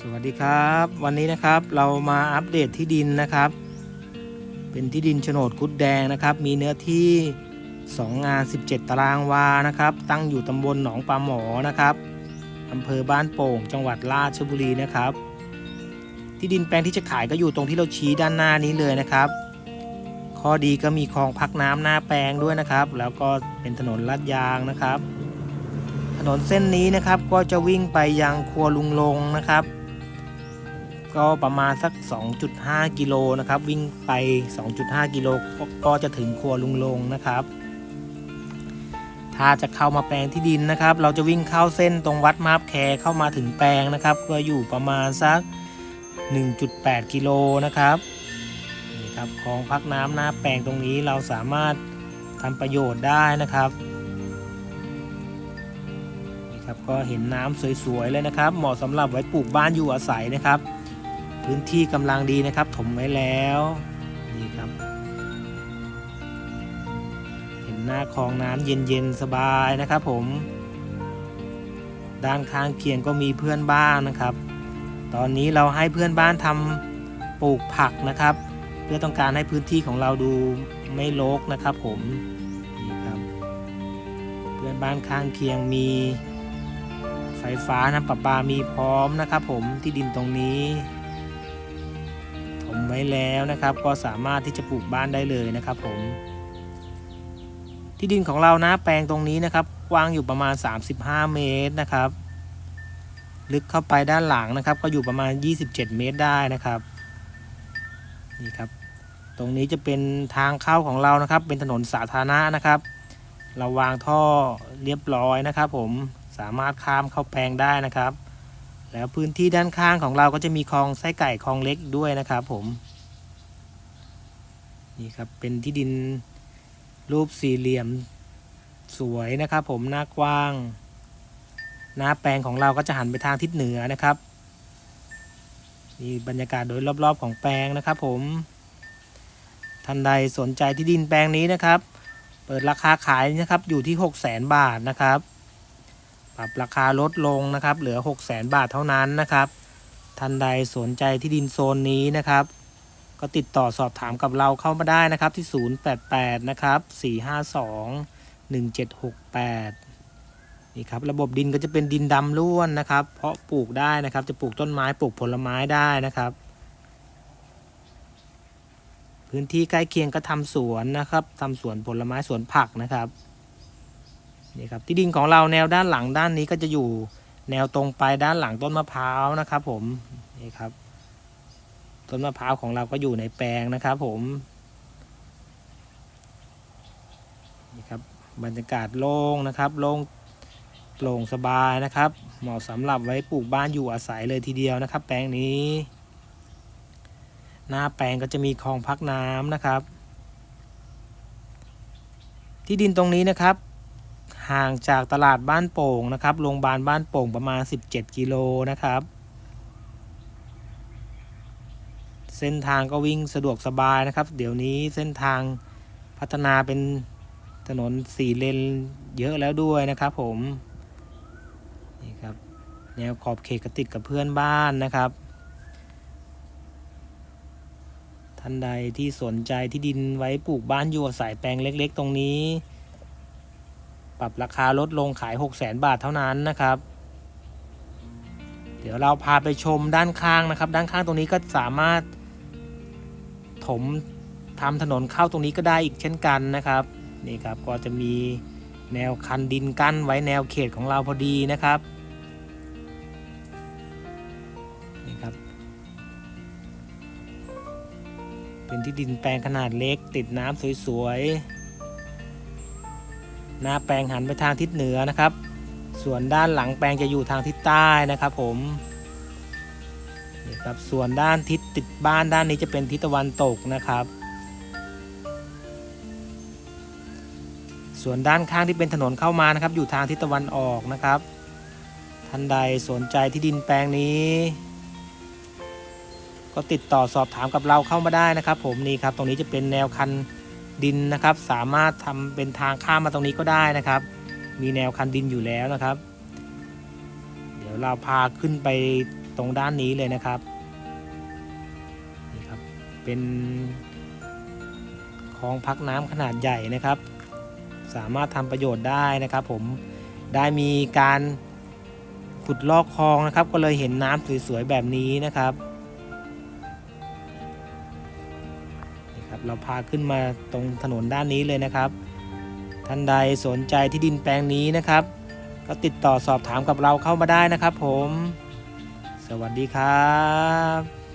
สวัสดีครับ วันนี้นะครับเรามาอัปเดตที่ดินนะครับ เป็นที่ดินโฉนดคุดแดงนะครับ มีเนื้อที่ 2 งาน 17 ตารางวานะครับ ตั้งอยู่ตำบลหนองปลาหมอนะครับอำเภอบ้านโป่ง จังหวัดราชบุรีนะครับ ที่ดินแปลงที่จะขายก็อยู่ตรงที่เราชี้ด้านหน้านี้เลยนะครับ ข้อดีก็มีคลองพักน้ำหน้าแปลงด้วยนะครับ แล้วก็เป็นถนนลาดยางนะครับ ถนนเส้นนี้นะครับก็จะวิ่งไปยังครัวลุงลงนะครับ ก็ประมาณสัก 2.5 กิโลนะครับ วิ่งไป 2.5 กิโลก็จะถึงครัวลุงลงนะครับ ถ้าจะเข้ามาแปลงที่ดินนะครับ เราจะวิ่งเข้าเส้นตรงวัดมาบแคเข้ามาถึงแปลงนะครับ ก็อยู่ประมาณสัก 1.8 กิโลนะครับนี่ครับคลองพักน้ำหน้าแปลงตรงนี้เราสามารถทำประโยชน์ได้นะครับ ครับก็เห็นน้ำสวยๆเลยนะครับ เหมาะสำหรับไว้ปลูกบ้านอยู่อาศัยนะครับ พื้นที่กำลังดีนะครับ ถมไว้แล้วนี่ครับ เห็นหน้าคลองน้ำเย็นๆสบายนะครับผม ด้านข้างเคียงก็มีเพื่อนบ้านนะครับ ตอนนี้เราให้เพื่อนบ้านทำปลูกผักนะครับ เพื่อต้องการให้พื้นที่ของเราดูไม่รกนะครับผมนี่ครับ เพื่อนบ้านข้างเคียงมี ไฟฟ้าน้ำประปามีพร้อมนะครับผมที่ดินตรงนี้ถมไว้แล้วนะครับ ก็สามารถที่จะปลูกบ้านได้เลยนะครับผมที่ดินของเรานะแปลงตรงนี้นะครับ กว้างอยู่ประมาณ 35 เมตรนะครับ ลึกเข้าไปด้านหลังนะครับ ก็อยู่ประมาณ 27 เมตรได้นะครับนี่ครับ ตรงนี้จะเป็นทางเข้าของเรานะครับ เป็นถนนสาธารณะนะครับ เราวางท่อเรียบร้อยนะครับผม สามารถข้ามเข้าแปลงได้นะครับ แล้วพื้นที่ด้านข้างของเราก็จะมีคลองไส้ไก่คลองเล็กอีกด้วยนะครับผมนี่ครับเป็นที่ดินรูปสี่เหลี่ยมสวยนะครับ ผมหน้ากว้าง หน้าแปลงของเราก็จะหันไปทางทิศเหนือนะครับนี่บรรยากาศโดยรอบๆของแปลงนะครับ ผมท่านใดสนใจที่ดินแปลงนี้นะครับ เปิดราคาขายนะครับอยู่ที่ 6 0 0 0 0 0 บาทนะครับ ปรับราคาลดลงนะครับ เหลือ 6 0 0 0 0 0บาทเท่านั้นนะครับ ท่านใดสนใจที่ดินโซนนี้นะครับ ก็ติดต่อสอบถามกับเราเข้ามาได้นะครับที่ 088 นะครับ 452 1768 นี่ครับระบบดินก็จะเป็นดินดำล้วนนะครับ เพาะปลูกได้นะครับ จะปลูกต้นไม้ปลูกผลไม้ได้นะครับพื้นที่ใกล้เคียงก็ทำสวนนะครับทำสวนผลไม้สวนผักนะครับ นี่ครับที่ดินของเราแนวด้านหลังด้านนี้ก็จะอยู่แนวตรงไปด้านหลังต้นมะพร้าวนะครับผมนี่ครับ ต้นมะพร้าวของเราก็อยู่ในแปลงนะครับผมนี่ครับบรรยากาศโล่งนะครับโล่งโปร่งสบายนะครับ เหมาะสำหรับไว้ปลูกบ้านอยู่อาศัยเลยทีเดียวนะครับ แปลงนี้ หน้าแปลงก็จะมีคลองพักน้ำนะครับ ที่ดินตรงนี้นะครับ ห่างจากตลาดบ้านโป่งนะครับโรงพยาบาลบ้านโป่งประมาณ 17 กิโลนะครับ เส้นทางก็วิ่งสะดวกสบายนะครับ เดี๋ยวนี้เส้นทางพัฒนาเป็นถนนสี่เลนเยอะแล้วด้วยนะครับผมนี่ครับแนวขอบเขตกติดกับเพื่อนบ้านนะครับ ท่านใดที่สนใจที่ดินไว้ปลูกบ้านอยู่อาศัยแปลงเล็ก ๆ ตรงนี้ ปรับราคาลดลงขาย 6 0 0 0 0 0บาทเท่านั้นนะครับ เดี๋ยวเราพาไปชมด้านข้างนะครับ ด้านข้างตรงนี้ก็สามารถ ถมทำถนนเข้าตรงนี้ก็ได้อีกเช่นกันนะครับนี่ครับก็จะมีแนวคันดินกั้นไว้แนวเขตของเราพอดีนะครับนี่ครับ เป็นที่ดินแปลงขนาดเล็กติดน้ำสวยๆ หน้าแปลงหันไปทางทิศเหนือนะครับ ส่วนด้านหลังแปลงจะอยู่ทางทิศใต้นะครับผมนี่ครับส่วนด้านทิศติดบ้านด้านนี้จะเป็นทิศตะวันตกนะครับ ส่วนด้านข้างที่เป็นถนนเข้ามานะครับ อยู่ทางทิศตะวันออกนะครับ ท่านใดสนใจที่ดินแปลงนี้ ก็ติดต่อสอบถามกับเราเข้ามาได้นะครับ ผมนี่ครับ ตรงนี้จะเป็นแนวคัน ดินนะครับ สามารถทำเป็นทางข้ามมาตรงนี้ก็ได้นะครับ มีแนวคันดินอยู่แล้วนะครับ เดี๋ยวเราพาขึ้นไปตรงด้านนี้เลยนะครับนี่ครับเป็นคลองพักน้ำขนาดใหญ่นะครับ สามารถทำประโยชน์ได้นะครับ ผมได้มีการขุดลอกคลองนะครับ ก็เลยเห็นน้ำสวยๆแบบนี้นะครับนี่ครับ เราพาขึ้นมาตรงถนนด้านนี้เลยนะครับ ท่านใดสนใจที่ดินแปลงนี้นะครับ ก็ติดต่อสอบถามกับเราเข้ามาได้นะครับผม สวัสดีครับ